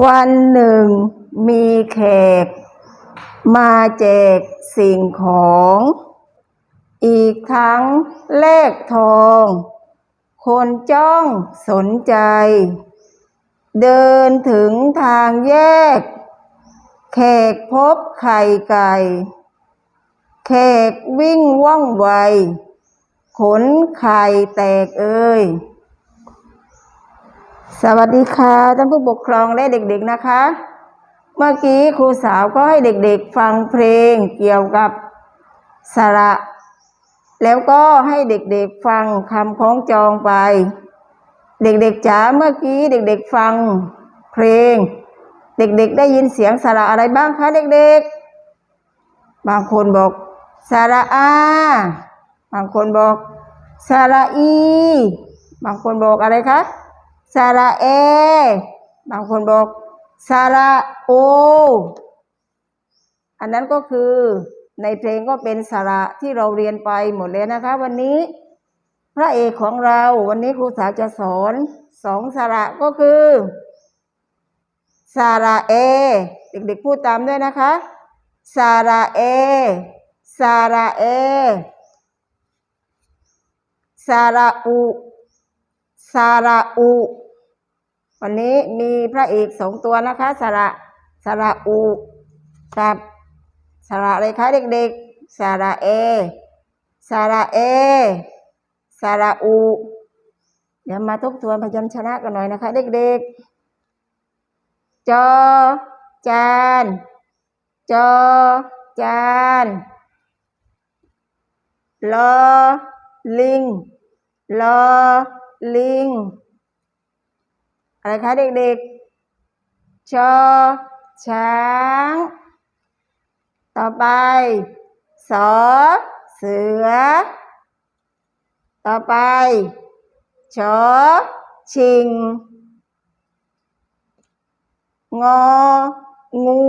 วันหนึ่งมีแขก มาแจกสิ่งของ อีกทั้งเลขทอง คนจ้องสนใจ เดินถึงทางแยก แขกพบไข่ไก่ แขกวิ่งว่องไว ขนไข่แตกเอ่ย สวัสดีค่ะท่านผู้ปกครองและเด็กๆนะคะ เมื่อกี้ครูสาวก็ให้เด็กๆฟังเพลงเกี่ยวกับสระ แล้วก็ให้เด็กๆฟังคำคล้องจองไป เด็กๆจ๋าเมื่อกี้เด็กๆฟังเพลง เด็กๆได้ยินเสียงสระอะไรบ้างคะเด็กๆ บางคนบอกสระอา บางคนบอกสระอี บางคนบอกอะไรคะ สระเอ บางคนบอกสระโอ อันนั้นก็คือในเพลงก็เป็นสระที่เราเรียนไปหมดเลยนะคะ วันนี้ พระเอกของเราวันนี้ครูสาวจะสอนสองสระก็คือสระเอ เด็กๆพูดตามด้วยนะคะสระเอสระเอสระอุ สระอุ วันนี้มีพระเอกสองตัวนะคะ สระสระอุกับสระอะไรคะเด็กๆ สระเอ สระเอ สระอุ เดี๋ยวมาทบทวนพยัญชนะกันหน่อยนะคะ เด็กๆ จอ จาน จอ จานลอลิงลอ ลิง อะไรคะเด็กๆชอช้าง ต่อไปสอเสือ ต่อไปชอชิง งอ งู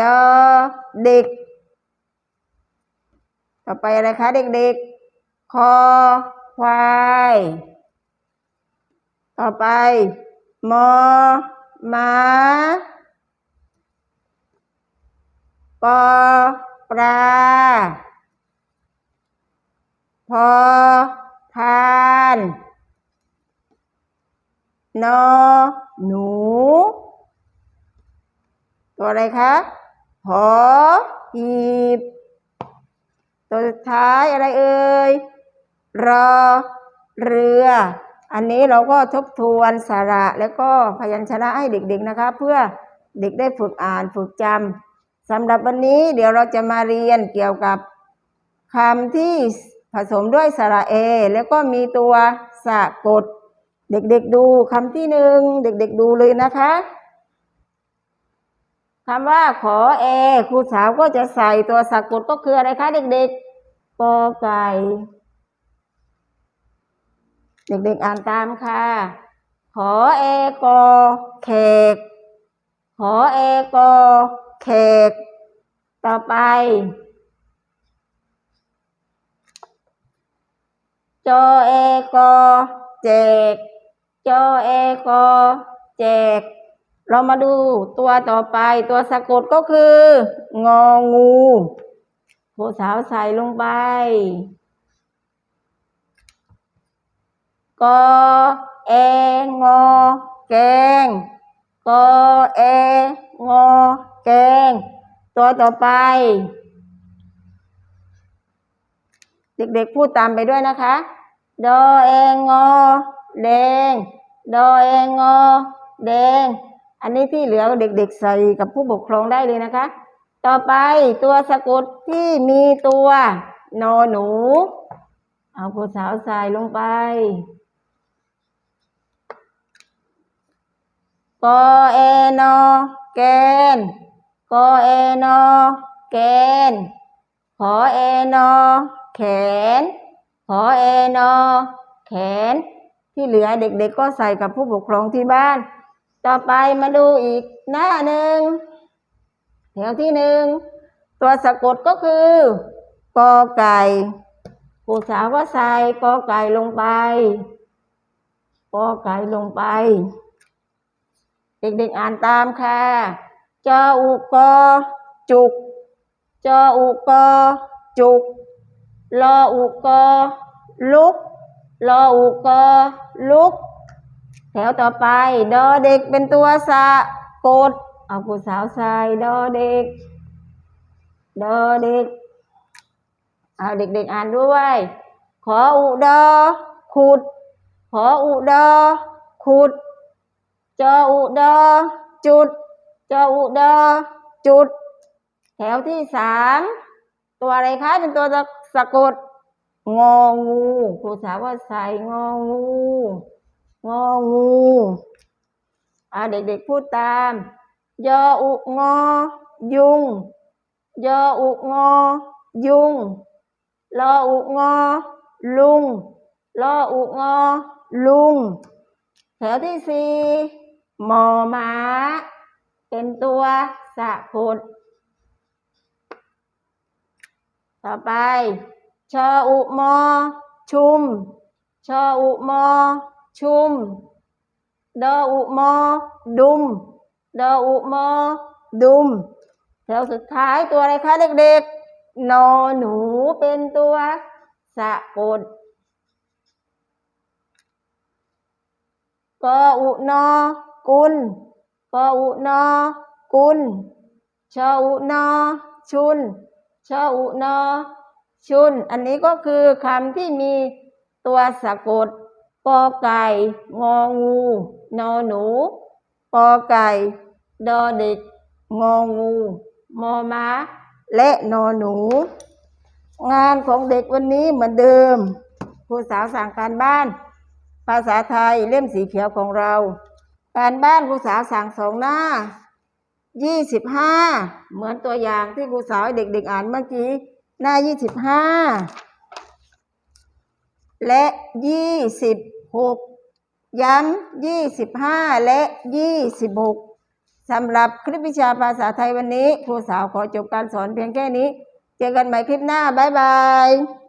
ดอเด็ก ต่อไปอะไรคะเด็กๆ คอควาย ต่อไป มอม้าปอปลาพอพานนอหนู ตัวอะไรคะหอหีบ ตัวสุดท้ายอะไรเอ่ย รอเรือ อันนี้เราก็ทบทวนสาระแล้วก็พยัญชนะให้เด็กๆนะคะ เพื่อเด็กได้ฝึกอ่านฝึกจำสำหรับวันนี้เดี๋ยวเราจะมาเรียนเกี่ยวกับคำที่ผสมด้วยสระเอ แล้วก็มีตัวสะกด เด็กๆดูคำที่หนึ่งเด็กๆดูเลยนะคะคำว่าขอเอครูสาวก็จะใส่ตัวสะกดก็คืออะไรคะเด็กๆกอไก่ เด็กๆอ่านตามค่ะ ขอเอกอแขก ขอเอกอแขก ต่อไป จอเอกอแจก จอเอกอแจก เรามาดูตัวต่อไปตัวสะกดก็คือ งองูโคสาวใส่ลงไป กอเองอแกงกอเองอแกง ตัวต่อไป เด็กๆพูดตามไปด้วยนะคะดอเองอแดงดอเองอแดง อันนี้ที่เหลือเด็กๆใส่กับผู้ปกครองได้เลยนะคะ ต่อไปตัวสะกดที่มีตัวนอหนู เอาผู้สาวใส่ลงไป กอเอนอแกนกอเอนอแกนขอเอนอแขน ขอเอนอแขน ที่เหลือเด็กๆก็ใส่กับผู้ปกครองที่บ้าน ต่อไปมาดูอีกหน้าหนึ่งแถวที่หนึ่งตัวสะกดก็คือกอไก่ผู้สาวก็ใส่กอไก่ลงไปกอไก่ลงไป เด็กๆอ่านตามค่ะจออุกอจุก จออุกอจุกรออุกอลุกรออุกอลุก แถวต่อไป ดอเด็กเป็นตัวสะกด เอาผู้สาวใส่ดอเด็ก ดอเด็ก เอาเด็กๆอ่านด้วย ขออุดอขุด ขออุดอขุด จออุดอจุด จออุดอจุด แถวที่สามตัวอะไรคะเป็นตัวสะกด งองูครูสาวว่าใส่งองูงองูอ่าเด็กๆพูดตาม ยออุงอ ยุง ยออุงอ ยุงลออุงอ ลุงลออุงอ ลุงแถวที่สี่ มอม้า เป็นตัวสะกดต่อไป ชออุมอ ชุม ชออุมอ ชุม ดออุมอ ดุม ดออุมอ ดุม แถวสุดท้ายตัวอะไรคะเด็กๆ นอหนูเป็นตัวสะกดกออุนอ กุลกออุนอกุลชออุนอชุนชออุนอชุน อันนี้ก็คือคำที่มีตัวสะกดกอไก่งองูนอหนูกอไก่ดอเด็กงองูมอม้า และนอหนู งานของเด็กวันนี้เหมือนเดิมครูสาวสั่งการบ้าน ภาษาไทยเล่มสีเขียวของเรา การบ้านครูสาวสั่งสองหน้ายี่สิบห้าเหมือนตัวอย่างที่ครูสาวเด็กๆอ่านเมื่อกี้ หน้ายี่สิบห้าและยี่สิบหกย้ำยี่สิบห้าและยี่สิบหกสำหรับคลิปวิชาภาษาไทยวันนี้ครูสาวขอจบการสอนเพียงแค่นี้ เจอกันใหม่คลิปหน้า บ๊ายบาย